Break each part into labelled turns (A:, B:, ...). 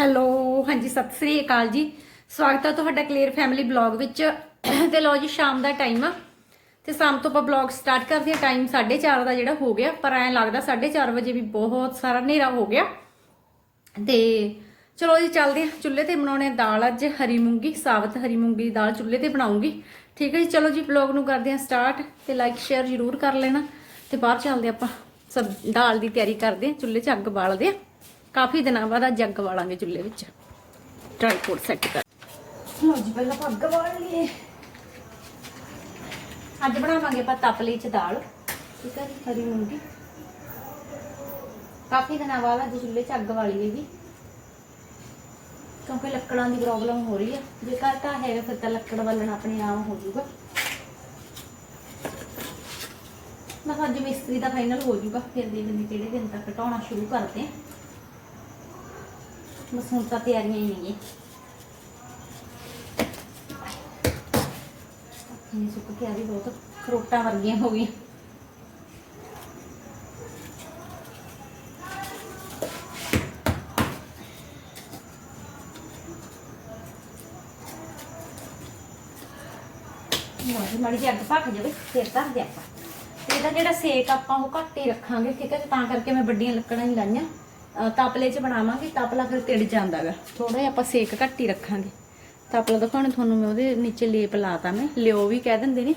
A: Hello, ਹਾਂਜੀ, ਸਤਿ ਸ੍ਰੀ ਅਕਾਲ ਜੀ। ਸਵਾਗਤ ਹੈ ਤੁਹਾਡਾ ਕਲੀਅਰ ਫੈਮਿਲੀ ਬਲੌਗ ਵਿੱਚ। ਤੇ ਲੋ ਜੀ, ਸ਼ਾਮ ਦਾ ਟਾਈਮ ਆ। ਤੇ ਸ਼ਾਮ ਤੋਂ ਆਪਾਂ ਬਲੌਗ ਸਟਾਰਟ ਕਰਦੇ ਹਾਂ। ਟਾਈਮ 4:30 ਦਾ ਜਿਹੜਾ ਹੋ ਗਿਆ, ਪਰ ਐਂ ਲੱਗਦਾ 4:30 ਵਜੇ ਵੀ ਬਹੁਤ ਸਾਰਾ ਹਨੇਰਾ ਹੋ ਗਿਆ। ਤੇ ਚਲੋ ਜੀ, ਚੱਲਦੇ ਹਾਂ। ਚੁੱਲ੍ਹੇ ਤੇ ਬਣਾਉਣੇ ਦਾਲ ਅੱਜ, ਹਰੀ ਮੂੰਗੀ, ਸਾਬਤ ਹਰੀ ਮੂੰਗੀ ਦੀ ਦਾਲ ਚੁੱਲ੍ਹੇ ਤੇ ਬਣਾਉਂਗੀ। ਠੀਕ ਹੈ ਜੀ, ਚਲੋ ਜੀ, ਬਲੌਗ ਨੂੰ ਕਰਦੇ ਹਾਂ ਸਟਾਰਟ। ਤੇ ਲਾਈਕ ਸ਼ੇਅਰ ਜ਼ਰੂਰ ਕਰ ਲੈਣਾ। ਤੇ ਬਾਹਰ ਚੱਲਦੇ ਆਪਾਂ। ਸਬ ਦਾਲ ਦੀ ਤਿਆਰੀ ਕਰਦੇ ਹਾਂ। ਚੁੱਲ੍ਹੇ 'ਚ ਅੱਗ ਬਾਲਦੇ ਹਾਂ। ਕਾਫੀ ਦਿਨਾਂ ਬਾਅਦ ਅੱਜ ਅੱਗ ਵਾਲਾਂਗੇ ਚੁੱਲ੍ਹੇ ਵਿੱਚ। ਟ੍ਰਾਈਪੋਡ ਸੈੱਟ ਕਰ। ਲਓ ਜੀ, ਪਹਿਲਾਂ ਆਪਾਂ ਅੱਗ ਬਾਲ ਲਈਏ। ਅੱਜ ਬਣਾਵਾਂਗੇ ਆਪਾਂ ਤਪਲੀ 'ਚ ਦਾਲ। ਠੀਕ ਹੈ ਹਰੀ ਮੂੰਗੀ। ਕਾਫੀ ਦਿਨਾਂ ਬਾਅਦ ਅੱਜ ਚੁੱਲ੍ਹੇ 'ਚ ਅੱਗ ਬਾਲੀ ਹੈਗੀ। ਕਿਉਂਕਿ ਲੱਕੜਾਂ ਦੀ ਪ੍ਰੋਬਲਮ ਹੋ ਰਹੀ ਹੈ ਜੇ ਘਰ ਤਾਂ ਹੈਗਾ, ਫਿਰ ਤਾਂ ਲੱਕੜ ਬਾਲਣ ਆਪਣੇ ਆਪ ਹੋ ਜਾਊਗਾ। ਮੈਂ ਅੱਜ ਮਿਸਤਰੀ ਦਾ ਫਾਈਨਲ ਹੋ ਜਾਊਗਾ। ਫਿਰ ਦੇਖਦੇ ਕਿਹੜੇ ਦਿਨ ਤੱਕ ਢਾਉਣਾ ਸ਼ੁਰੂ ਕਰਦੇ ਹਾਂ। ਬਸ ਹੁਣ ਤਾਂ ਤਿਆਰੀਆਂ ਹੀ ਨੇਗੀਆਂ। ਇਹ ਸੁੱਕ ਕੇ ਆ ਵੀ ਬਹੁਤ। ਖਰੋਟਾਂ ਵਰਗੀਆਂ ਹੋ ਗਈਆਂ। ਮਾੜੀ ਮਾੜੀ ਜਿਹੀ ਅੱਗ ਭੱਖ ਜਾਵੇ, ਫਿਰ ਧਰਦੇ ਆਪਾਂ। ਤੇ ਇਹਦਾ ਜਿਹੜਾ ਸੇਕ ਆਪਾਂ ਉਹ ਘੱਟ ਹੀ ਰੱਖਾਂਗੇ, ਠੀਕ ਹੈ? ਤਾਂ ਕਰਕੇ ਮੈਂ ਵੱਡੀਆਂ ਲੱਕੜਾਂ ਹੀ ਲਾਈਆਂ। ਤਪਲੇ 'ਚ ਬਣਾਵਾਂਗੇ, ਤਪਲਾ ਫਿਰ ਤਿੜ ਜਾਂਦਾਗਾ। ਥੋੜਾ ਜਿਹਾ ਆਪਾਂ ਸੇਕ ਘੱਟ ਹੀ ਰੱਖਾਂਗੇ। ਤਪਲਾ ਦਿਖਾਉਣ ਤੁਹਾਨੂੰ ਮੈਂ ਉਹਦੇ ਨੀਚੇ ਲੇਪ ਲਾਤਾ ਮੈਂ, ਲਿਓ ਵੀ ਕਹਿ ਦਿੰਦੇ ਨੇ।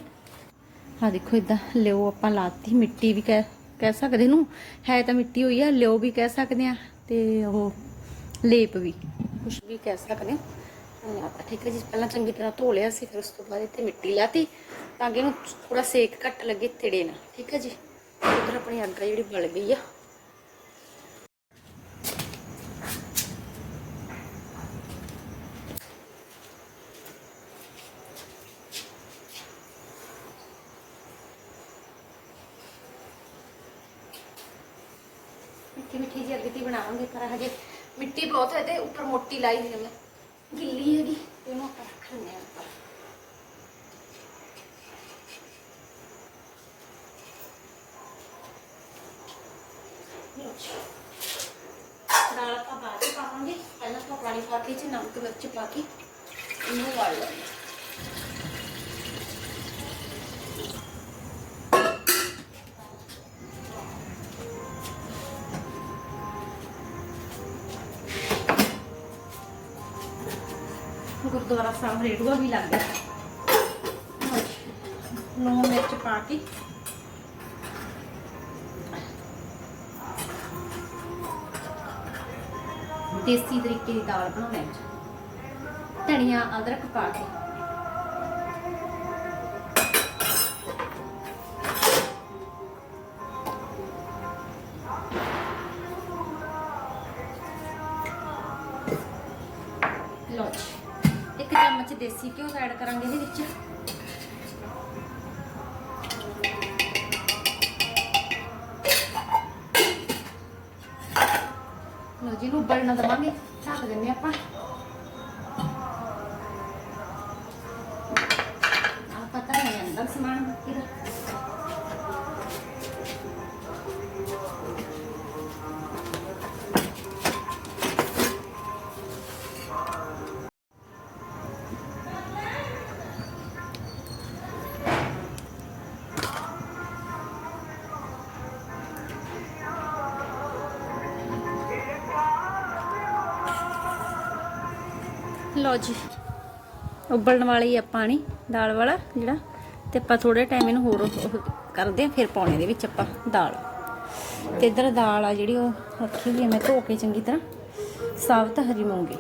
A: ਆ ਦੇਖੋ ਇਦਾਂ ਲਿਓ ਆਪਾਂ ਲਾਤੀ, ਮਿੱਟੀ ਵੀ ਕਹਿ ਕਹਿ ਸਕਦੇ ਇਹਨੂੰ ਹੈ ਤਾਂ ਮਿੱਟੀ ਹੋਈ ਆ, ਲਿਓ ਵੀ ਕਹਿ ਸਕਦੇ ਆ, ਤੇ ਉਹ ਲੇਪ ਵੀ, ਕੁਛ ਵੀ ਕਹਿ ਸਕਦੇ ਆ। ਆਪਾਂ ਠੀਕ ਹੈ ਜੀ, ਪਹਿਲਾਂ ਚੰਗੀ ਤਰ੍ਹਾਂ ਧੋ ਲਿਆ ਸੀ, ਫਿਰ ਉਸ ਤੋਂ ਬਾਅਦ ਇੱਥੇ ਮਿੱਟੀ ਲਾਤੀ, ਤਾਂ ਕਿ ਇਹਨੂੰ ਥੋੜਾ ਸੇਕ ਘੱਟ ਲੱਗੇ, ਤਿੜੇ ਨਾ। ਠੀਕ ਹੈ ਜੀ? ਉਧਰ ਆਪਣੀ ਅੱਗ ਜਿਹੜੀ ਬਲ ਗਈ ਆ ਮਿੱਠੀ ਮਿੱਠੀ ਜਿਹੀ ਅੱਗ ਤੇ ਬਣਾਵਾਂਗੇ ਪਰ ਹਜੇ ਮਿੱਟੀ ਬਹੁਤ ਹੈ ਤੇ ਲਾਈ ਹੋਈ ਮੈਂ? ਗਿੱਲੀ ਹੈਗੀ, ਇਹਨੂੰ ਆਪਾਂ ਰੱਖ ਲੈਂਦੇ ਹਾਂ ਉੱਪਰ ਲਓ ਆਪਾਂ ਬਾਅਦ ਚ ਪਾਵਾਂਗੇ। ਪਹਿਲਾਂ ਆਪਾਂ ਪਾਣੀ ਪਾ ਕੇ ਚ ਨਮਕ ਮਿਰਚ ਪਾ ਕੇ, ਇਹਨੂੰ ਵਾਲ ਲਾਂਗੇ। ਗੁਰਦੁਆਰਾ ਸਾਹਿਬ ਰੇੜੂਆ ਵੀ ਲੱਗ ਗਿਆ ਲੂਣ ਮਿਰਚ ਪਾ ਕੇ। ਦੇਸੀ ਤਰੀਕੇ ਦੀ ਦਾਲ ਬਣਾਉਣੀ ਹੈ। ਧਨੀਆ, ਅਦਰਕ ਪਾ ਕੇ। ਲਓ ਇੱਕ ਚਮਚ ਦੇਸੀ ਘਿਓ ਐਡ ਕਰਾਂਗੇ ਇਹਦੇ ਵਿੱਚ। ਲਓ ਜੀ ਨੂੰ ਉਬਲਣਾ ਦਵਾਂਗੇ, ਢੱਕ ਦਿੰਨੇ ਆਪਾਂ। ਜੀ। ਉਬਲਣ ਵਾਲੀ ਆ ਪਾਣੀ, ਦਾਲ ਵਾਲਾ ਜਿਹੜਾ। ਤੇ ਆਪਾਂ ਥੋੜੇ ਟਾਈਮ ਇਹਨੂੰ ਹੋਰ ਕਰਦੇ ਆ ਫਿਰ ਪਾਉਣੇ ਦੇ ਵਿੱਚ ਆਪਾਂ ਦਾਲ। ਤੇ ਇਧਰ ਦਾਲ ਆ ਜਿਹੜੀ ਉਹ ਰੱਖੀ ਹੋਈ ਹੈ ਮੈਂ ਧੋ ਕੇ ਚੰਗੀ ਤਰ੍ਹਾਂ। ਸਾਬਤ ਹਰੀ ਮੂੰਗੀ।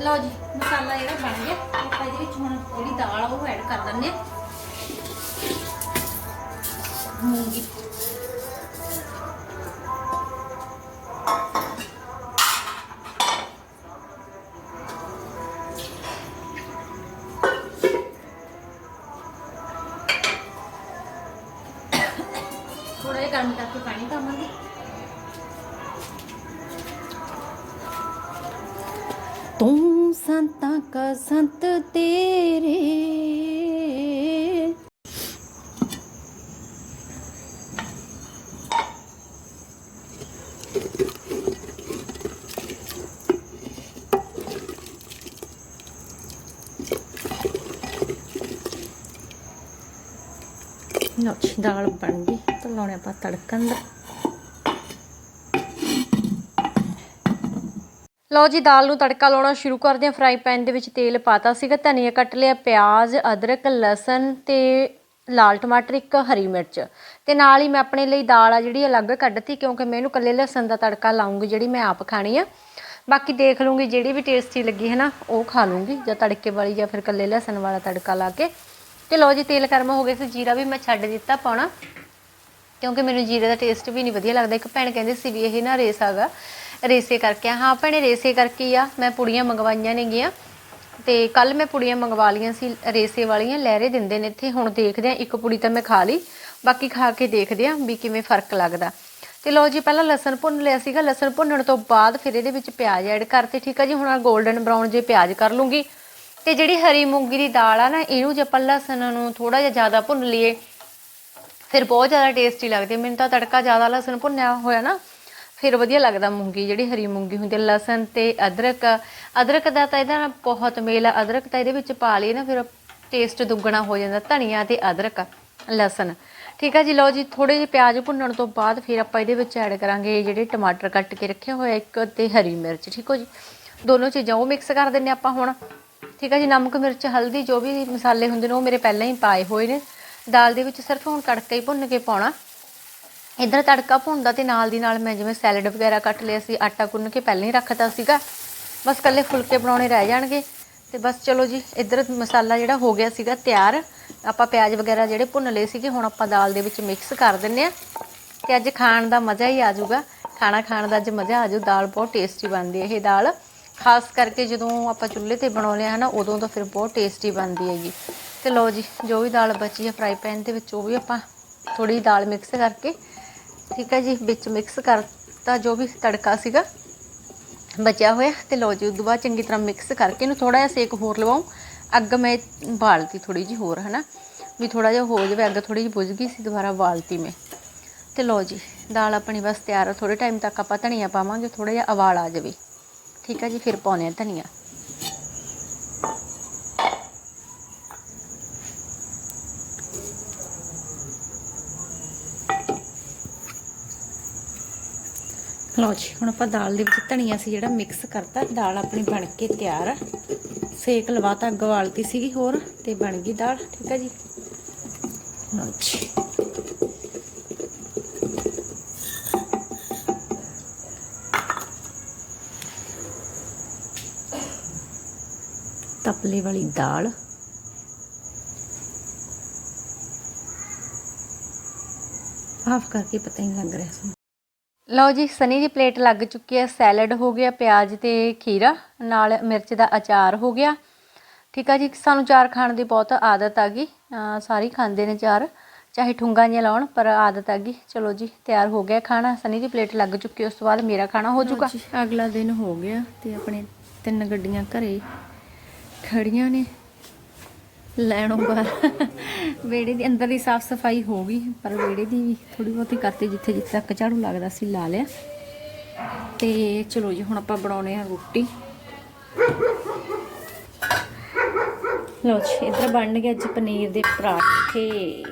A: ਲਓ ਜੀ, ਮਸਾਲਾ ਜਿਹੜਾ ਬਣ ਗਿਆ। ਆਪਾਂ ਇਹਦੇ ਵਿੱਚ ਹੁਣ ਜਿਹੜੀ ਦਾਲ ਉਹ ਐਡ ਕਰ ਦਿੰਦੇ ਆ ਮੂੰਗੀ। ਥੋੜਾ ਜਿਹਾ ਗਰਮ ਕਰਕੇ ਪਾਣੀ ਪਾਵਾਂਗੇ। ਤੂੰ ਸੰਤਾਂ ਕਾ ਸੰਤ ਤੇਰੇ
B: ਲਓ ਜੀ ਦਾਲ ਬਣ ਗਈ। ਤਾਂ ਲਾਉਣੇ ਆਪਾਂ ਤੜਕਣ ਦਾ। ਲਓ ਜੀ, ਦਾਲ ਨੂੰ ਤੜਕਾ ਲਾਉਣਾ ਸ਼ੁਰੂ ਕਰਦੇ ਹਾਂ। ਫਰਾਈ ਪੈਨ ਦੇ ਵਿੱਚ ਤੇਲ ਪਾਤਾ ਸੀਗਾ। ਧਨੀਆ ਕੱਟ ਲਿਆ, ਪਿਆਜ਼, ਅਦਰਕ, ਲਸਣ ਤੇ ਲਾਲ ਟਮਾਟਰ, ਇੱਕ ਹਰੀ ਮਿਰਚ। ਤੇ ਨਾਲ ਹੀ ਮੈਂ ਆਪਣੇ ਲਈ ਦਾਲ ਆ ਜਿਹੜੀ, ਅਲੱਗ ਕੱਢਤੀ ਕਿਉਂਕਿ ਮੈਂ ਇਹਨੂੰ ਕੱਲੇ ਲਸਣ ਦਾ ਤੜਕਾ ਲਾਉਂਗੀ, ਜਿਹੜੀ ਮੈਂ ਆਪ ਖਾਣੀ ਆ। ਬਾਕੀ ਦੇਖ ਲੂੰਗੀ ਜਿਹੜੀ ਵੀ ਟੇਸਟੀ ਲੱਗੀ ਹੈ ਨਾ, ਉਹ ਖਾ ਲੂੰਗੀ ਜਾਂ ਤੜਕੇ ਵਾਲੀ ਜਾਂ ਫਿਰ ਕੱਲੇ ਲਸਣ ਵਾਲਾ ਤੜਕਾ ਲਾ ਕੇ। ਤੇ ਲਓ ਜੀ, ਤੇਲ ਗਰਮ ਹੋ ਗਿਆ ਸੀ ਜੀਰਾ ਵੀ ਮੈਂ ਛੱਡ ਦਿੱਤਾ ਪਾਉਣਾ। ਕਿਉਂਕਿ ਮੈਨੂੰ ਜੀਰੇ ਦਾ ਟੇਸਟ ਵੀ ਨਹੀਂ ਵਧੀਆ ਲੱਗਦਾ। ਇੱਕ ਭੈਣ ਕਹਿੰਦੇ ਸੀ ਵੀ ਇਹ ਨਾ ਰੇਸ ਆਗਾ। ਰੇਸੇ ਕਰਕੇ ਹਾਂ ਭੈਣੇ, ਰੇਸੇ ਕਰਕੇ ਆ। ਮੈਂ ਪੁੜੀਆਂ ਮੰਗਵਾਈਆਂ ਨੇ ਨੇਗੀਆਂ। ਤੇ ਕੱਲ ਮੈਂ ਪੁੜੀਆਂ ਮੰਗਵਾ ਲੀਆਂ ਸੀ, ਰੇਸੇ ਵਾਲੀਆਂ। ਲਹਿਰੇ ਦਿੰਦੇ ਨੇ ਇੱਥੇ। ਹੁਣ ਦੇਖਦੇ ਆ, ਇੱਕ ਪੁੜੀ ਤਾਂ ਮੈਂ ਖਾ ਲਈ। ਬਾਕੀ ਖਾ ਕੇ ਦੇਖਦੇ ਆ ਵੀ ਕਿਵੇਂ ਫ਼ਰਕ ਲੱਗਦਾ। ਤੇ ਲਓ ਜੀ, ਪਹਿਲਾਂ ਲਸਣ ਭੁੰਨ ਲਿਆ ਸੀਗਾ। ਲਸਣ ਭੁੰਨਣ ਤੋਂ ਬਾਅਦ ਫਿਰ ਇਹਦੇ ਵਿੱਚ ਪਿਆਜ਼ ਐਡ ਕਰਤੇ ਠੀਕ ਆ ਜੀ, ਹੁਣ 골ਡਨ ਬਰਾਊਨ ਜੇ ਪਿਆਜ਼ ਕਰ ਲੂੰਗੀ। ਤੇ ਜਿਹੜੀ ਹਰੀ ਮੂੰਗੀ ਦੀ ਦਾਲ ਆ ਨਾ, ਇਹਨੂੰ ਜੇ ਆਪਾਂ ਲਸਣ ਨੂੰ ਥੋੜਾ ਜਿਹਾ ਜ਼ਿਆਦਾ ਭੁੰਨ ਲਈਏ, ਫਿਰ ਬਹੁਤ ਜ਼ਿਆਦਾ ਟੇਸਟੀ ਲੱਗਦੀ ਮੈਨੂੰ ਤਾਂ ਤੜਕਾ ਜ਼ਿਆਦਾ ਲਸਣ ਭੁੰਨਿਆ ਹੋਇਆ ਨਾ, ਫਿਰ ਵਧੀਆ ਲੱਗਦਾ ਮੂੰਗੀ, ਜਿਹੜੀ ਹਰੀ ਮੂੰਗੀ ਹੁੰਦੀ ਹੈ। ਲਸਣ ਤੇ ਅਦਰਕ। ਅਦਰਕ ਦਾ ਤਾਂ ਇਹਦਾ ਬਹੁਤ ਮੇਲ ਆ। ਅਦਰਕ ਤਾਂ ਇਹਦੇ ਵਿੱਚ ਪਾ ਲਈਏ ਨਾ, ਫਿਰ ਟੇਸਟ ਦੁੱਗਣਾ ਹੋ ਜਾਂਦਾ, ਧਨੀਆ ਤੇ ਅਦਰਕ, ਲਸਣ। ਠੀਕ ਆ ਜੀ, ਲਓ ਜੀ ਥੋੜੇ ਜਿਹੇ ਪਿਆਜ਼ ਭੁੰਨਣ ਤੋਂ ਬਾਅਦ ਫਿਰ ਆਪਾਂ ਇਹਦੇ ਵਿੱਚ ਐਡ ਕਰਾਂਗੇ ਜਿਹੜੇ ਟਮਾਟਰ ਕੱਟ ਕੇ ਰੱਖੇ ਹੋਏ ਇੱਕ ਤੇ ਹਰੀ ਮਿਰਚ, ਠੀਕ ਹੋ ਜੀ? ਦੋਨੋਂ ਚੀਜ਼ਾਂ ਉਹ ਮਿਕਸ ਕਰ ਦਿੰਨੇ ਆਪਾਂ ਹੁਣ। ਠੀਕ ਆ ਜੀ, ਨਮਕ, ਮਿਰਚ, ਹਲਦੀ, ਜੋ ਵੀ ਮਸਾਲੇ ਹੁੰਦੇ ਨੇ, ਉਹ ਮੇਰੇ ਪਹਿਲਾਂ ਹੀ ਪਾਏ ਹੋਏ ਨੇ। ਦਾਲ ਦੇ ਵਿੱਚ ਸਿਰਫ ਹੁਣ ਤੜਕਾ ਹੀ ਭੁੰਨ ਕੇ ਪਾਉਣਾ। ਇਧਰ ਤੜਕਾ ਭੁੰਨਦਾ ਤੇ ਨਾਲ ਦੀ ਨਾਲ ਮੈਂ ਜਿਵੇਂ ਸੈਲਡ ਵਗੈਰਾ ਕੱਟ ਲਿਆ ਸੀ, ਆਟਾ ਗੁੰਨ ਕੇ ਪਹਿਲਾਂ ਹੀ ਰੱਖਤਾ ਸੀਗਾ। ਬਸ ਕੱਲੇ ਫੁਲਕੇ ਬਣਾਉਣੇ ਰਹਿ ਜਾਣਗੇ। ਤੇ ਬਸ ਚਲੋ ਜੀ, ਇਧਰ ਮਸਾਲਾ ਜਿਹੜਾ ਹੋ ਗਿਆ ਸੀਗਾ ਤਿਆਰ। ਆਪਾਂ ਪਿਆਜ਼ ਵਗੈਰਾ ਜਿਹੜੇ ਭੁੰਨ ਲਏ ਸੀਗੇ, ਹੁਣ ਆਪਾਂ ਦਾਲ ਦੇ ਵਿੱਚ ਮਿਕਸ ਕਰ ਦਿੰਨੇ ਆ ਤੇ ਅੱਜ ਖਾਣ ਦਾ ਮਜ਼ਾ ਹੀ ਆ ਜਾਊਗਾ। ਖਾਣਾ ਖਾਣ ਦਾ ਅੱਜ ਮਜ਼ਾ ਆ ਜਾਊ। ਦਾਲ ਬਹੁਤ ਟੇਸਟੀ ਬਣਦੀ ਹੈ ਇਹ ਦਾਲ। ਖਾਸ ਕਰਕੇ ਜਦੋਂ ਆਪਾਂ ਚੁੱਲ੍ਹੇ ਤੇ ਬਣਾਉਂਦੇ ਹਾਂ ਨਾ ਉਦੋਂ ਤਾਂ ਫਿਰ ਬਹੁਤ ਟੇਸਟੀ ਬਣਦੀ ਹੈਗੀ। ਤੇ ਲਓ ਜੀ, ਜੋ ਵੀ ਦਾਲ ਬਚੀ ਹੈ ਫਰਾਈ ਪੈਨ ਦੇ ਵਿੱਚ, ਉਹ ਵੀ ਆਪਾਂ ਥੋੜੀ ਦਾਲ ਮਿਕਸ ਕਰਕੇ, ਠੀਕ ਹੈ ਜੀ, ਵਿੱਚ ਮਿਕਸ ਕਰਤਾ ਜੋ ਵੀ ਤੜਕਾ ਸੀਗਾ, ਬਚਿਆ ਹੋਇਆ। ਤੇ ਲਓ ਜੀ, ਉਦੋਂ ਬਾਅਦ ਚੰਗੀ ਤਰ੍ਹਾਂ ਮਿਕਸ ਕਰਕੇ ਇਹਨੂੰ ਥੋੜਾ ਜਿਹਾ ਸੇਕ ਹੋਰ ਲਵਾਉਂ। ਅੱਗ ਮੈਂ ਬਾਲਤੀ ਥੋੜੀ ਜੀ ਹੋਰ, ਹਨਾ। ਵੀ ਥੋੜਾ ਜਿਹਾ ਹੋ ਜਾਵੇ, ਅੱਗ ਥੋੜੀ ਜਿਹੀ ਬੁਝ ਗਈ ਸੀ, ਦੁਬਾਰਾ ਬਾਲਤੀ ਮੈਂ। ਤੇ ਲਓ ਜੀ, ਦਾਲ ਆਪਣੀ ਬਸ ਤਿਆਰ ਆ ਥੋੜੇ ਟਾਈਮ ਤੱਕ ਆਪਾਂ ਧਨੀਆ ਪਾਵਾਂਗੇ ਥੋੜਾ ਜਿਹਾ ਉਬਾਲ ਆ ਜਾਵੇ। ਠੀਕ ਹੈ ਜੀ, ਫਿਰ ਪਾਉਣੇ ਆ ਧਨੀਆ। ਲਓ ਜੀ, ਹੁਣ ਆਪਾਂ ਦਾਲ ਦੇ ਵਿੱਚ ਧਨੀਆ ਸੀ ਜਿਹੜਾ ਮਿਕਸ ਕਰਤਾ। ਦਾਲ ਆਪਣੀ ਬਣ ਕੇ ਤਿਆਰ ਆ। ਸੇਕ ਲਵਾਤਾ ਅੱਗ ਵਾਲਤੀ ਸੀਗੀ ਹੋਰ, ਤੇ ਬਣ ਗਈ ਦਾਲ, ਠੀਕ ਹੈ ਜੀ। ਲਓ ਜੀ। ਤਪਲੇ ਵਾਲੀ ਦਾਲ। ਆਫ ਕਰਕੇ ਪਤਾ ਹੀ ਨਹੀਂ ਲੱਗ ਰਿਹਾ ਸੀ ਲਓ ਜੀ ਸਨੀ ਦੀ ਪਲੇਟ ਲੱਗ ਚੁੱਕੀ ਹੈ। ਸੈਲਡ ਹੋ ਗਿਆ ਪਿਆਜ਼ ਤੇ ਖੀਰਾ ਨਾਲ ਮਿਰਚ ਦਾ ਅਚਾਰ ਹੋ ਗਿਆ। ਠੀਕ ਆ ਜੀ ਸਾਨੂੰ ਚਾਰ ਖਾਣ ਦੀ ਬਹੁਤ ਆਦਤ ਆ ਗਈ। ਸਾਰੇ ਖਾਂਦੇ ਨੇ ਚਾਰ ਚਾਹੇ ਠੁੰਗਾ ਜਿਹਾ ਲਾਉਣ ਪਰ ਆਦਤ ਆ ਗਈ। ਚਲੋ ਜੀ ਤਿਆਰ ਹੋ ਗਿਆ ਖਾਣਾ। ਸਨੀ ਦੀ ਪਲੇਟ ਲੱਗ ਚੁੱਕੀ ਉਸ ਤੋਂ ਬਾਅਦ ਮੇਰਾ ਖਾਣਾ ਹੋ ਜਾਊਗਾ। ਅਗਲਾ ਦਿਨ ਹੋ ਗਿਆ ਤੇ ਆਪਣੇ ਤਿੰਨ ਗੱਡੀਆਂ ਘਰੇ ਖੜੀਆਂ ਨੇ। ਲੈਣੋਂ ਬਾਹਰ। ਵਿਹੜੇ ਦੀ ਅੰਦਰ ਦੀ ਸਾਫ਼ ਸਫ਼ਾਈ ਹੋ ਗਈ, ਪਰ ਵਿਹੜੇ ਦੀ ਵੀ ਥੋੜੀ ਬਹੁਤੀ ਕਰਤੀ ਜਿੱਥੇ ਜਿੱਥੇ ਤੱਕ ਝਾੜੂ ਲੱਗਦਾ ਸੀ ਲਾ ਲਿਆ। ਤੇ ਚਲੋ ਜੀ, ਹੁਣ ਆਪਾਂ ਬਣਾਉਣੇ ਆ ਰੋਟੀ। ਲਓ ਜੀ, ਇੱਧਰ ਬਣ ਗਿਆ ਅੱਜ ਪਨੀਰ ਦੇ ਪਰਾਠੇ।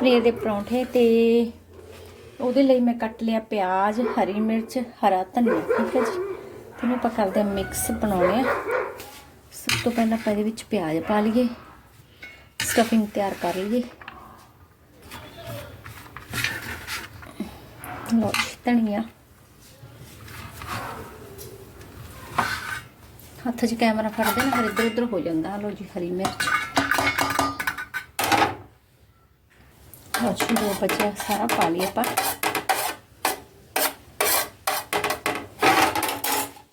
B: ਪਨੀਰ ਦੇ ਪਰੌਂਠੇ ਤੇ ਉਹਦੇ ਲਈ ਮੈਂ ਕੱਟ ਲਿਆ ਪਿਆਜ਼, ਹਰੀ ਮਿਰਚ, ਹਰਾ ਧਨੀਆ, ਠੀਕ ਹੈ ਜੀ। ਤੇ ਇਹਨੂੰ ਆਪਾਂ ਕਰਦੇ ਆ ਮਿਕਸ ਬਣਾਉਣੇ ਆ। ਤੋਂ ਪਹਿਲਾਂ ਆਪਾਂ ਇਹਦੇ ਵਿੱਚ ਪਿਆਜ਼ ਪਾ ਲਈਏ। ਸਟਫਿੰਗ ਤਿਆਰ ਕਰ ਲਈਏ। ਲਓ ਧਨੀਆ। ਹੱਥ 'ਚ ਕੈਮਰਾ ਫੜਦੇ ਨਾ, ਫਿਰ ਇੱਧਰ ਉੱਧਰ ਹੋ ਜਾਂਦਾ। ਲੋ ਜੀ, ਹਰੀ ਮਿਰਚ। ਲਓ ਜੀ ਜੋ ਬਚਿਆ, ਸਾਰਾ ਪਾ ਲਈ ਆਪਾਂ।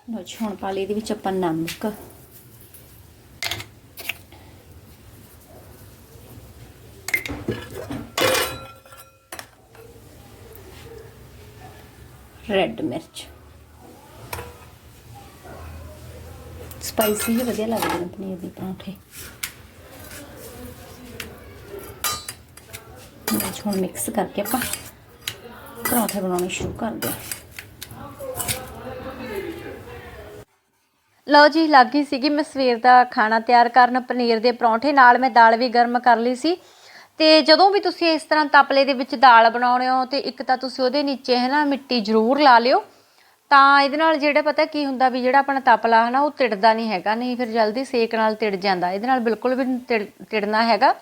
B: ਲਓ ਜੀ, ਹੁਣ ਪਾ ਲਈ ਇਹਦੇ ਵਿੱਚ ਆਪਾਂ ਨਮਕ। ਰੈੱਡ ਮਿਰਚ। ਸਪਾਈਸੀ ਵਧੀਆ ਲੱਗਦੇ ਨੇ ਪਨੀਰ ਦੇ ਪਰੌਂਠੇ। ਮਿਰਚ ਹੁਣ ਮਿਕਸ ਕਰਕੇ ਆਪਾਂ ਪਰੌਂਠੇ ਬਣਾਉਣੇ ਸ਼ੁਰੂ ਕਰਦੇ ਹਾਂ ਲਓ ਜੀ, ਲੱਗੀ ਸੀਗੀ ਮੈਂ ਸਵੇਰ ਦਾ ਖਾਣਾ ਤਿਆਰ ਕਰਨ ਪਨੀਰ ਦੇ ਪਰੌਂਠੇ। ਨਾਲ ਮੈਂ ਦਾਲ ਵੀ ਗਰਮ ਕਰ ਲਈ ਸੀ। ਤੇ ਜਦੋਂ ਵੀ ਤੁਸੀਂ ਇਸ ਤਰ੍ਹਾਂ ਤਪਲੇ ਦੇ ਵਿੱਚ ਦਾਲ ਬਣਾਉਣੇ ਹੋ ਤੇ ਇੱਕ ਤਾਂ ਤੁਸੀਂ ਉਹਦੇ ਨੀਚੇ ਹੈ ਨਾ ਮਿੱਟੀ ਜ਼ਰੂਰ ਲਾ ਲਿਓ। ਤਾਂ ਇਹਦੇ ਨਾਲ ਜਿਹੜਾ ਪਤਾ ਕੀ ਹੁੰਦਾ ਵੀ ਜਿਹੜਾ ਆਪਣਾ ਤਪਲਾ ਹੈ ਨਾ ਉਹ ਤਿੜਦਾ ਨਹੀਂ ਹੈਗਾ, ਨਹੀਂ ਫਿਰ ਜਲਦੀ ਸੇਕ ਨਾਲ ਤਿੜ ਜਾਂਦਾ। ਇਹਦੇ ਨਾਲ ਬਿਲਕੁਲ ਵੀ ਨਹੀਂ ਤਿੜ- ਤਿੜਨਾ ਹੈਗਾ।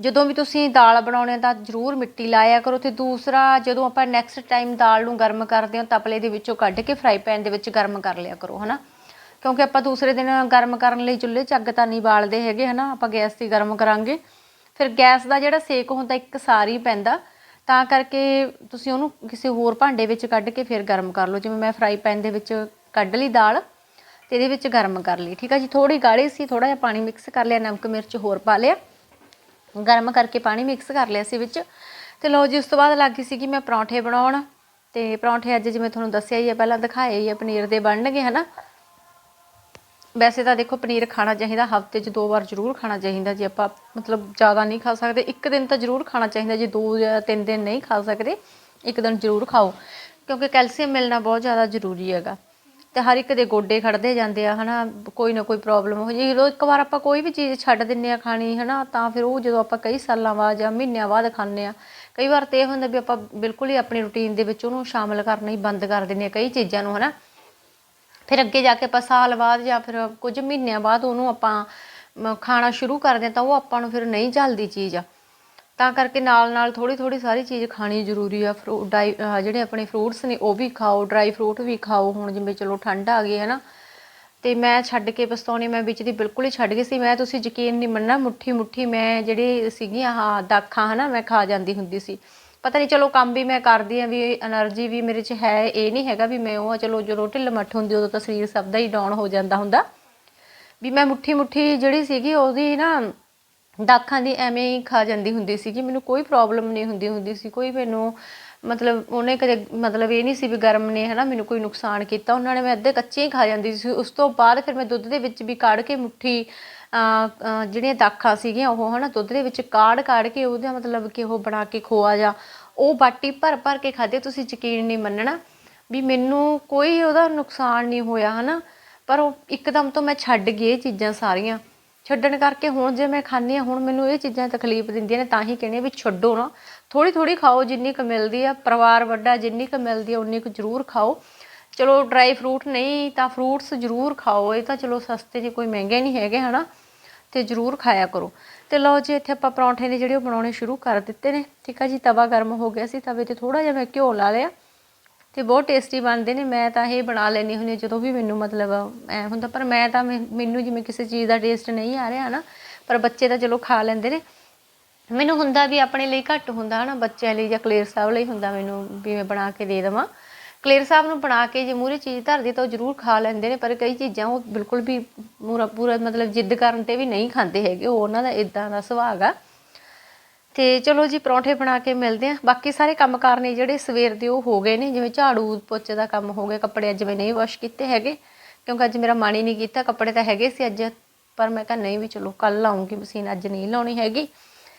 B: ਜਦੋਂ ਵੀ ਤੁਸੀਂ ਦਾਲ ਬਣਾਉਣੇ ਤਾਂ ਜ਼ਰੂਰ ਮਿੱਟੀ ਲਾਇਆ ਕਰੋ ਤੇ ਦੂਸਰਾ ਜਦੋਂ ਆਪਾਂ ਨੈਕਸਟ ਟਾਈਮ ਦਾਲ ਨੂੰ ਗਰਮ ਕਰਦੇ ਹਾਂ ਤਪਲੇ ਦੇ ਵਿੱਚੋਂ ਕੱਢ ਕੇ ਫਰਾਈ ਪੈਨ ਦੇ ਵਿੱਚ ਗਰਮ ਕਰ ਲਿਆ ਕਰੋ ਹਨਾ। ਕਿਉਂਕਿ ਆਪਾਂ ਦੂਸਰੇ ਦਿਨ ਗਰਮ ਕਰਨ ਲਈ ਚੁੱਲ੍ਹੇ 'ਚ ਅੱਗ ਤਾਂ ਨਹੀਂ ਬਾਲਦੇ ਹੈਗੇ ਹਨਾ, ਆਪਾਂ ਗੈਸ ਤੇ ਗਰਮ ਕਰਾਂਗੇ। ਫਿਰ ਗੈਸ ਦਾ ਜਿਹੜਾ ਸੇਕ ਹੁੰਦਾ, ਇੱਕ ਸਾਰੀ ਪੈਂਦਾ। ਤਾਂ ਕਰਕੇ ਤੁਸੀਂ ਉਹਨੂੰ ਕਿਸੇ ਹੋਰ ਭਾਂਡੇ ਵਿੱਚ ਕੱਢ ਕੇ ਫਿਰ ਗਰਮ ਕਰ ਲਓ। ਜਿਵੇਂ ਮੈਂ ਫਰਾਈ ਪੈਨ ਦੇ ਵਿੱਚ ਕੱਢ ਲਈ ਦਾਲ, ਤੇ ਇਹਦੇ ਵਿੱਚ ਗਰਮ ਕਰ ਲਈ। ਠੀਕ ਆ ਜੀ? ਥੋੜੀ ਗਾੜੀ ਸੀ ਥੋੜਾ ਜਿਹਾ ਪਾਣੀ ਮਿਕਸ ਕਰ ਲਿਆ, ਨਮਕ, ਮਿਰਚ ਹੋਰ ਪਾ ਲਿਆ। ਗਰਮ ਕਰਕੇ ਪਾਣੀ ਮਿਕਸ ਕਰ ਲਿਆ ਸੀ ਵਿੱਚ। ਤੇ ਲਓ ਜੀ, ਉਸ ਤੋਂ ਬਾਅਦ ਲੱਗੀ ਸੀ ਕਿ ਮੈਂ ਪਰੌਂਠੇ ਬਣਾਉਣ। ਤੇ ਪਰੌਂਠੇ ਅੱਜ ਜਿਵੇਂ ਤੁਹਾਨੂੰ ਦੱਸਿਆ ਹੀ ਹੈ ਪਹਿਲਾਂ ਦਿਖਾਏ ਹੀ ਹੈ ਪਨੀਰ ਦੇ ਬਣਨਗੇ, ਹਨਾ? ਵੈਸੇ ਤਾਂ ਦੇਖੋ ਪਨੀਰ ਖਾਣਾ ਚਾਹੀਦਾ, ਹਫ਼ਤੇ 'ਚ ਦੋ ਵਾਰ ਜ਼ਰੂਰ ਖਾਣਾ ਚਾਹੀਦਾ ਜੇ ਆਪਾਂ ਮਤਲਬ ਜ਼ਿਆਦਾ ਨਹੀਂ ਖਾ ਸਕਦੇ। ਇੱਕ ਦਿਨ ਤਾਂ ਜ਼ਰੂਰ ਖਾਣਾ ਚਾਹੀਦਾ, ਜੇ ਦੋ ਜਾਂ ਤਿੰਨ ਦਿਨ ਨਹੀਂ ਖਾ ਸਕਦੇ, ਇੱਕ ਦਿਨ ਜ਼ਰੂਰ ਖਾਓ। ਕਿਉਂਕਿ ਕੈਲਸ਼ੀਅਮ ਮਿਲਣਾ ਬਹੁਤ ਜ਼ਿਆਦਾ ਜ਼ਰੂਰੀ ਹੈਗਾ। ਤੇ ਹਰ ਇੱਕ ਦੇ ਗੋਡੇ ਖੜਦੇ ਜਾਂਦੇ ਆ, ਹਨਾ, ਕੋਈ ਨਾ ਕੋਈ ਪ੍ਰੋਬਲਮ ਹੋ ਜੇ। ਜਦੋਂ ਇੱਕ ਵਾਰ ਆਪਾਂ ਕੋਈ ਵੀ ਚੀਜ਼ ਛੱਡ ਦਿੰਨੇ ਆ ਖਾਣੀ, ਹਨਾ, ਤਾਂ ਫਿਰ ਉਹ ਜਦੋਂ ਆਪਾਂ ਕਈ ਸਾਲਾਂ ਬਾਅਦ ਜਾਂ ਮਹੀਨਿਆਂ ਬਾਅਦ ਖਾਂਦੇ ਆ, ਕਈ ਵਾਰ ਤੇ ਇਹ ਹੁੰਦਾ ਵੀ ਆਪਾਂ ਬਿਲਕੁਲ ਹੀ ਆਪਣੀ ਰੁਟੀਨ ਦੇ ਵਿੱਚ ਉਹਨੂੰ ਸ਼ਾਮਲ ਕਰਨਾ ਹੀ ਬੰਦ ਕਰ ਦਿੰਨੇ ਆ ਕਈ ਚੀਜ਼ਾਂ ਨੂੰ, ਹਨਾ। ਫਿਰ ਅੱਗੇ ਜਾ ਕੇ ਆਪਾਂ ਸਾਲ ਬਾਅਦ ਜਾਂ ਫਿਰ ਕੁਝ ਮਹੀਨਿਆਂ ਬਾਅਦ ਉਹਨੂੰ ਆਪਾਂ ਖਾਣਾ ਸ਼ੁਰੂ ਕਰਦੇ ਹਾਂ ਤਾਂ ਉਹ ਆਪਾਂ ਨੂੰ ਫਿਰ ਨਹੀਂ ਚੱਲਦੀ ਚੀਜ਼। ਆ ਤਾਂ ਕਰਕੇ ਨਾਲ ਨਾਲ ਥੋੜੀ ਥੋੜੀ ਸਾਰੀ ਚੀਜ਼ ਖਾਣੀ ਜ਼ਰੂਰੀ ਆ। ਫਰੂ, ਡਾਈ ਜਿਹੜੇ ਆਪਣੇ ਫਰੂਟਸ ਨੇ ਉਹ ਵੀ ਖਾਓ ਡਰਾਈ ਫਰੂਟ ਵੀ ਖਾਓ। ਹੁਣ ਜਿਵੇਂ ਚਲੋ ਠੰਡ ਆ ਗਈ ਹੈ ਨਾ ਤੇ ਮੈਂ ਛੱਡ ਕੇ ਪਸਤਾਉਣੀ ਮੈਂ ਵਿੱਚ ਦੀ ਬਿਲਕੁਲ ਹੀ ਛੱਡ ਗਈ ਸੀ। ਮੈਂ, ਤੁਸੀਂ ਯਕੀਨ ਨਹੀਂ ਮੰਨਣਾ ਮੁੱਠੀ ਮੁੱਠੀ ਮੈਂ ਜਿਹੜੀ ਸੀਗੀਆਂ, ਆਹ, ਦਾਖਾਂ, ਹਨਾ, ਮੈਂ ਖਾ ਜਾਂਦੀ ਹੁੰਦੀ ਸੀ। ਪਤਾ ਨਹੀਂ ਚਲੋ ਕੰਮ ਵੀ ਮੈਂ ਕਰਦੀ ਆ, ਵੀ એનર્ਜੀ ਵੀ ਮੇਰੇ 'ਚ ਹੈ, ਇਹ ਨਹੀਂ ਹੈਗਾ ਵੀ ਮੈਂ ਉਹ ਆ, ਚਲੋ ਜਦੋਂ ਢਿੱਲ ਮੱਠ ਹੁੰਦੀ, ਉਦੋਂ ਤਾਂ ਸਰੀਰ ਸਭ ਦਾ ਹੀ ਡਾਊਨ ਹੋ ਜਾਂਦਾ ਹੁੰਦਾ। ਵੀ ਮੈਂ ਮੁੱਠੀ ਮੁੱਠੀ ਜਿਹੜੀ ਸੀਗੀ, ਉਹਦੀ ਨਾ ਦਾਖਾਂ ਦੀ ਐਵੇਂ ਹੀ ਖਾ ਜਾਂਦੀ ਹੁੰਦੀ ਸੀ ਕਿ ਮੈਨੂੰ ਕੋਈ ਪ੍ਰੋਬਲਮ ਨਹੀਂ ਹੁੰਦੀ ਹੁੰਦੀ ਸੀ, ਕੋਈ ਮੈਨੂੰ ਮਤਲਬ ਉਹਨੇ ਕਦੇ ਮਤਲਬ ਇਹ ਨਹੀਂ ਸੀ ਵੀ ਗਰਮ ਨੇ, ਹਨਾ, ਮੈਨੂੰ ਕੋਈ ਨੁਕਸਾਨ ਕੀਤਾ, ਉਹਨਾਂ ਨੇ ਮੈਂ ਅੱਧੇ ਕੱਚੇ ਹੀ ਖਾ ਜਾਂਦੀ ਸੀ। ਉਸ ਤੋਂ ਬਾਅਦ ਫਿਰ ਮੈਂ ਦੁੱਧ ਦੇ ਵਿੱਚ ਵੀ ਕੱਢ ਕੇ ਮੁੱਠੀ ਜਿਹੜੀਆਂ ਦਾਖਾਂ ਸੀਗੀਆਂ, ਉਹ ਹਨਾ ਦੁੱਧ ਦੇ ਵਿੱਚ ਕਾੜ ਕਾੜ ਕੇ ਉਹਦਾ ਮਤਲਬ ਕਿ ਉਹ ਬਣਾ ਕੇ ਖੋਆ ਜਾ। ਉਹ ਬਾਟੀ ਭਰ ਭਰ ਕੇ ਖਾਦੇ ਤੁਸੀਂ ਯਕੀਨ ਨਹੀਂ ਮੰਨਣਾ ਵੀ ਮੈਨੂੰ ਕੋਈ ਉਹਦਾ ਨੁਕਸਾਨ ਨਹੀਂ ਹੋਇਆ, ਹਨਾ। ਪਰ ਉਹ ਇੱਕਦਮ ਤੋਂ ਮੈਂ ਛੱਡ ਗਈ ਇਹ ਚੀਜ਼ਾਂ ਸਾਰੀਆਂ। ਛੱਡਣ ਕਰਕੇ ਹੁਣ ਜੇ ਮੈਂ ਖਾਂਦੀ ਹਾਂ, ਹੁਣ ਮੈਨੂੰ ਇਹ ਚੀਜ਼ਾਂ ਤਕਲੀਫ ਦਿੰਦੀਆਂ ਨੇ, ਤਾਂ ਹੀ ਕਹਿੰਦੇ ਵੀ ਛੱਡੋ ਨਾ। ਥੋੜੀ ਥੋੜੀ ਖਾਓ, ਜਿੰਨੀ ਕੁ ਮਿਲਦੀ ਆ, ਪਰਿਵਾਰ ਵੱਡਾ ਜਿੰਨੀ ਕੁ ਮਿਲਦੀ ਆ, ਉਨੀ ਕੁ ਜ਼ਰੂਰ ਖਾਓ। ਚਲੋ, ਡਰਾਈ ਫਰੂਟ ਨਹੀਂ ਤਾਂ ਫਰੂਟਸ ਜ਼ਰੂਰ ਖਾਓ, ਇਹ ਤਾਂ ਚਲੋ ਸਸਤੇ ਜੀ ਕੋਈ ਮਹਿੰਗੇ ਨਹੀਂ ਹੈਗੇ, ਹਨਾ। ਤੇ ਜ਼ਰੂਰ ਖਾਇਆ ਕਰੋ। ਤੇ ਲਓ ਜੀ, ਇੱਥੇ ਆਪਾਂ ਪਰੌਂਠੇ ਨੇ ਜਿਹੜੇ ਉਹ ਬਣਾਉਣੇ ਸ਼ੁਰੂ ਕਰ ਦਿੱਤੇ ਨੇ। ਠੀਕ ਆ ਜੀ, ਤਵਾ ਗਰਮ ਹੋ ਗਿਆ ਸੀ, ਤਵੇ ਤੇ ਥੋੜਾ ਜਿਹਾ ਮੈਂ ਘਿਓ ਲਾ ਲਿਆ ਤੇ ਬਹੁਤ ਟੇਸਟੀ ਬਣਦੇ ਨੇ। ਮੈਂ ਤਾਂ ਇਹ ਬਣਾ ਲੈਣੀ ਹੁੰਦੀ ਹਾਂ ਜਦੋਂ ਵੀ ਮੈਨੂੰ ਮਤਲਬ ਐ ਹੁੰਦਾ, ਪਰ ਮੈਂ ਤਾਂ ਮੈਨ- ਮੈਨੂੰ ਜਿਵੇਂ ਕਿਸੇ ਚੀਜ਼ ਦਾ ਟੇਸਟ ਨਹੀਂ ਆ ਰਿਹਾ ਨਾ, ਪਰ ਬੱਚੇ ਤਾਂ ਚਲੋ ਖਾ ਲੈਂਦੇ ਨੇ। ਮੈਨੂੰ ਹੁੰਦਾ ਵੀ ਆਪਣੇ ਲਈ ਘੱਟ ਹੁੰਦਾ ਹਨਾ, ਬੱਚਿਆਂ ਲਈ ਜਾਂ ਕਲੇਰ ਸਾਹਿਬ ਲਈ ਹੁੰਦਾ ਮੈਨੂੰ, ਵੀ ਮੈਂ ਬਣਾ ਕੇ ਦੇ ਦੇਵਾਂ। ਕਲੇਰ ਸਾਹਿਬ ਨੂੰ ਬਣਾ ਕੇ ਜੇ ਮੂਹਰੇ ਚੀਜ਼ ਧਰਦੀ ਤਾਂ ਉਹ ਜ਼ਰੂਰ ਖਾ ਲੈਂਦੇ ਨੇ, ਪਰ ਕਈ ਚੀਜ਼ਾਂ ਉਹ ਬਿਲਕੁਲ ਵੀ ਪੂਰਾ ਪੂਰਾ ਮਤਲਬ ਜਿੱਦ ਕਰਨ ਤੇ ਵੀ ਨਹੀਂ ਖਾਂਦੇ ਹੈਗੇ, ਉਹ ਉਹਨਾਂ ਦਾ ਇਦਾਂ ਦਾ ਸੁਭਾਅ ਆ। ਤੇ ਚਲੋ ਜੀ, ਪਰੌਂਠੇ ਬਣਾ ਕੇ ਮਿਲਦੇ ਆ ਬਾਕੀ ਸਾਰੇ ਕੰਮਕਾਰ ਨੇ ਜਿਹੜੇ ਸਵੇਰ ਦੇ ਉਹ ਹੋ ਗਏ ਨੇ, ਜਿਵੇਂ ਝਾੜੂ ਪੋਚੇ ਦਾ ਕੰਮ ਹੋ ਗਿਆ, ਕੱਪੜੇ ਅੱਜ ਮੈਂ ਨਹੀਂ ਵਾਸ਼ ਕੀਤੇ ਹੈਗੇ, ਕਿਉਂਕਿ ਅੱਜ ਮੇਰਾ ਮਨ ਹੀ ਨਹੀਂ ਕੀਤਾ, ਕੱਪੜੇ ਤਾਂ ਹੈਗੇ ਸੀ ਅੱਜ, ਪਰ ਮੈਂ ਕਿਹਾ ਨਹੀਂ ਵੀ ਚਲੋ ਕੱਲ ਲਾਉਂਗੀ ਮਸ਼ੀਨ ਅੱਜ ਨਹੀਂ ਲਾਉਣੀ ਹੈਗੀ।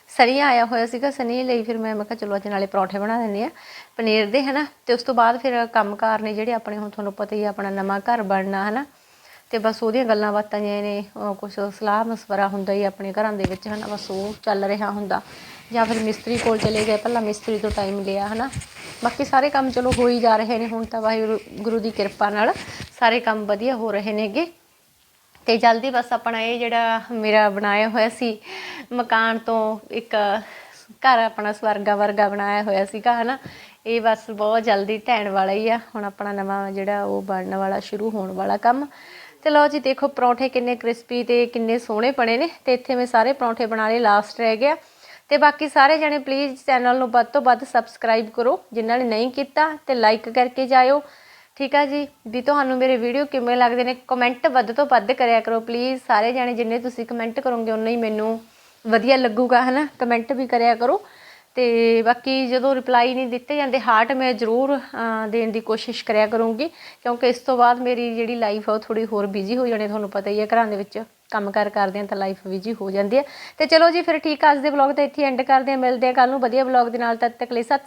B: ਸਨੀ ਆਇਆ ਹੋਇਆ ਸੀਗਾ, ਸਨੀ ਲਈ ਫਿਰ ਮੈਂ ਮੈਂ ਕਿਹਾ ਚਲੋ ਅੱਜ ਨਾਲੇ ਪਰੌਂਠੇ ਬਣਾ ਦਿੰਦੇ ਆ ਪਨੀਰ ਦੇ, ਹਨਾ? ਤੇ ਉਸ ਤੋਂ ਬਾਅਦ ਫਿਰ ਕੰਮਕਾਰ ਨੇ ਜਿਹੜੇ ਆਪਣੇ, ਹੁਣ ਤੁਹਾਨੂੰ ਪਤਾ ਹੀ ਆ, ਆਪਣਾ ਨਵਾਂ ਘਰ ਬਣਨਾ, ਹਨਾ? ਤੇ ਬਸ ਉਹਦੀਆਂ ਗੱਲਾਂ ਬਾਤਾਂ ਜਿਹੀਆਂ ਨੇ ਕੁਝ ਸਲਾਹ ਮਸ਼ਵਰਾ ਹੁੰਦਾ ਹੀ ਆਪਣੇ ਘਰਾਂ ਦੇ ਵਿੱਚ, ਹਨਾ? ਬਸ ਉਹ ਚੱਲ ਰਿਹਾ ਹੁੰਦਾ। ਜਾਂ ਫਿਰ ਮਿਸਤਰੀ ਕੋਲ ਚਲੇ ਗਏ, ਪਹਿਲਾਂ ਮਿਸਤਰੀ ਤੋਂ ਟਾਈਮ ਲਿਆ, ਹਨਾ? ਬਾਕੀ ਸਾਰੇ ਕੰਮ ਚਲੋ ਹੋ ਹੀ ਜਾ ਰਹੇ ਨੇ, ਹੁਣ ਤਾਂ ਵਾਹਿਗੁਰੂ, ਗੁਰੂ ਦੀ ਕਿਰਪਾ ਨਾਲ ਸਾਰੇ ਕੰਮ ਵਧੀਆ ਹੋ ਰਹੇ ਨੇਗੇ। ਤੇ ਜਲਦੀ ਬਸ ਆਪਣਾ ਇਹ ਜਿਹੜਾ ਮੇਰਾ ਬਣਾਇਆ ਹੋਇਆ ਸੀ, ਮਕਾਨ ਤੋਂ ਇੱਕ ਘਰ ਆਪਣਾ ਸਵਰਗਾ ਵਰਗਾ ਬਣਾਇਆ ਹੋਇਆ ਸੀਗਾ, ਹਨਾ? ਇਹ ਬਸ ਬਹੁਤ ਜਲਦੀ ਢਹਿਣ ਵਾਲਾ ਹੀ ਆ। ਹੁਣ ਆਪਣਾ ਨਵਾਂ ਜਿਹੜਾ ਉਹ ਬਣਨ ਵਾਲਾ, ਸ਼ੁਰੂ ਹੋਣ ਵਾਲਾ ਕੰਮ। ਤੇ ਲਓ ਜੀ, ਦੇਖੋ ਪਰੌਂਠੇ ਕਿੰਨੇ ਕ੍ਰਿਸਪੀ ਤੇ ਕਿੰਨੇ ਸੋਹਣੇ ਬਣੇ ਨੇ। ਤੇ ਇੱਥੇ ਮੈਂ ਸਾਰੇ ਪਰੌਂਠੇ ਬਣਾ ਲਏ ਲਾਸਟ ਰਹਿ ਗਿਆ। ਤੇ ਬਾਕੀ ਸਾਰੇ ਜਣੇ ਪਲੀਜ਼ ਚੈਨਲ ਨੂੰ ਵੱਧ ਤੋਂ ਵੱਧ ਸਬਸਕ੍ਰਾਈਬ ਕਰੋ। ਜਿਨ੍ਹਾਂ ਨੇ ਨਹੀਂ ਕੀਤਾ, ਤੇ ਲਾਈਕ ਕਰਕੇ ਜਾਇਓ। ਠੀਕ ਆ ਜੀ? ਵੀ ਤੁਹਾਨੂੰ ਮੇਰੇ ਵੀਡੀਓ ਕਿਵੇਂ ਲੱਗਦੇ ਨੇ? ਕਮੈਂਟ ਵੱਧ ਤੋਂ ਵੱਧ ਕਰਿਆ ਕਰੋ ਪਲੀਜ਼ ਸਾਰੇ ਜਾਣੇ ਜਿੰਨੇ ਤੁਸੀਂ ਕਮੈਂਟ ਕਰੋਗੇ ਉਨਾ ਹੀ ਮੈਨੂੰ ਵਧੀਆ ਲੱਗੂਗਾ, ਹਨਾ? ਕਮੈਂਟ ਵੀ ਕਰਿਆ ਕਰੋ। ਤੇ ਬਾਕੀ ਜਦੋਂ ਰਿਪਲਾਈ ਨਹੀਂ ਦਿੱਤੇ ਜਾਂਦੇ ਹਾਰਟ ਮੈਂ ਜ਼ਰੂਰ ਦੇਣ ਦੀ ਕੋਸ਼ਿਸ਼ ਕਰਿਆ ਕਰੂੰਗੀ। ਕਿਉਂਕਿ ਇਸ ਤੋਂ ਬਾਅਦ ਮੇਰੀ ਜਿਹੜੀ ਲਾਈਫ ਆ, ਉਹ ਥੋੜੀ ਹੋਰ ਬਿਜ਼ੀ ਹੋ ਜਾਣੀ, ਤੁਹਾਨੂੰ ਪਤਾ ਹੀ ਹੈ ਘਰਾਂ ਦੇ ਵਿੱਚ ਕੰਮ ਕਾਰ ਕਰਦੇ ਆ ਤਾਂ ਲਾਈਫ ਬਿਜ਼ੀ ਹੋ ਜਾਂਦੀ ਹੈ ਤੇ ਚਲੋ ਜੀ, ਫਿਰ ਠੀਕ ਆ, ਅੱਜ ਦੇ ਵਲੌਗ ਤਾਂ ਇੱਥੇ ਐਂਡ ਕਰਦੇ ਆ। ਮਿਲਦੇ ਆ ਕੱਲ ਨੂੰ ਵਧੀਆ ਵਲੌਗ ਦੇ ਨਾਲ, ਤਦ ਤੱਕ ਲਈ ਸਤਿ